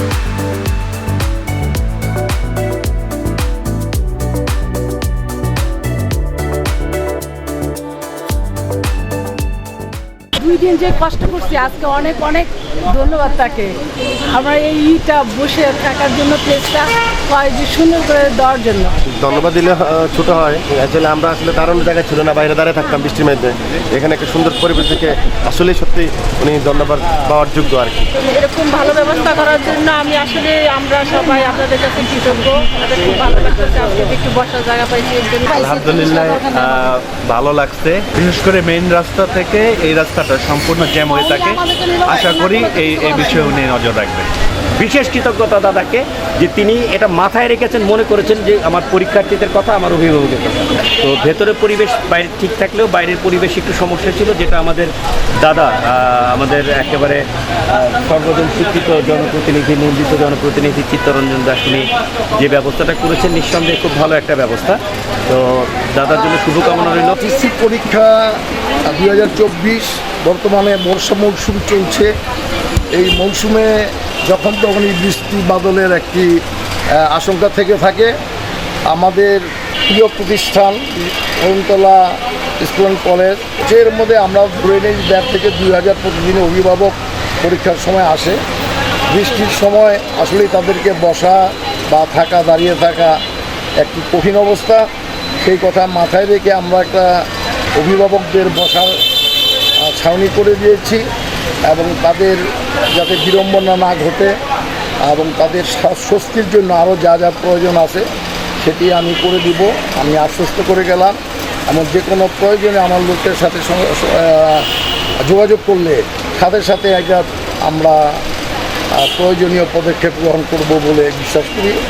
Música দুই দিন যে কষ্ট করছি আজকে অনেক অনেক ধন্যবাদ তাকে। আমরা এই ইটা বসে থাকার জন্য প্লেসটা কয় যে সুন্দর করে দেওয়ার জন্য। ধন্যবাদ দিলে ছোট হয়। আসলে আমরা আসলে দাঁড়ানোর জায়গায় ছিল না বাইরে দাঁড়িয়ে থাকতাম বৃষ্টির মধ্যে। এখানে একটা সুন্দর পরিবেশ থেকে আসলে সত্যি উনি ধন্যবাদ পাওয়ার যোগ্য আর কি। এরকম ভালো ব্যবস্থা করার জন্য আমি আসলে আমরা সবাই আপনাদের কাছে কৃতজ্ঞ। খুব ভালো লাগতেছে আজকে একটু বসার জায়গা পাইছি এর জন্য আলহামদুলিল্লাহ আহ, ভালো লাগছে। বিশেষ করে মেইন রাস্তা থেকে এই রাস্তাটা সম্পূর্ণ জ্যাম হয়ে থাকে। আশা করি এই এই বিষয়ে উনি নজর রাখবেন। বিশেষ কৃতজ্ঞতা দাদাকে যে তিনি এটা মাথায় রেখেছেন, মনে করেছেন যে আমার পরীক্ষার্থীদের কথা আমার অভিভাবকের কথা। তো ভেতরের পরিবেশ বাইরে ঠিক থাকলেও বাইরের পরিবেশ একটু সমস্যা ছিল, যেটা আমাদের দাদা আমাদের একেবারে সর্বজন শিক্ষিত জনপ্রতিনিধি নির্দিত জনপ্রতিনিধি চিত্তরঞ্জন দাস উনি যে ব্যবস্থাটা করেছেন নিঃসন্দেহে খুব ভালো একটা ব্যবস্থা। তো দাদার জন্য শুভকামনা রইল। পরীক্ষা দুই হাজার চব্বিশ বর্তমানে বর্ষা মৌসুম চলছে। এই মৌসুমে যখন তখনই বৃষ্টি বাদলের একটি আশঙ্কা থেকে থাকে। আমাদের প্রিয় প্রতিষ্ঠান অরুণতলা স্টুডেন্ট কলেজ, এর মধ্যে আমরা ধরে নিই দেড় থেকে দুই হাজার প্রতিদিনে অভিভাবক পরীক্ষার সময় আসে। বৃষ্টির সময় আসলে তাদেরকে বসা বা থাকা, দাঁড়িয়ে থাকা একটি কঠিন অবস্থা। সেই কথা মাথায় রেখে আমরা একটা অভিভাবকদের বসার ছাউনি করে দিয়েছি এবং তাদের যাতে বিড়ম্বনা না ঘটে এবং তাদের স্বা- স্বস্তির জন্য আরও যা যা প্রয়োজন আছে সেটি আমি করে দিব, আমি আশ্বস্ত করে গেলাম। এবং যে কোনো প্রয়োজনে আমার লোকের সাথে যোগাযোগ করলে সাথে সাথে একটা আমরা প্রয়োজনীয় পদক্ষেপ গ্রহণ করব বলে বিশ্বাস করি।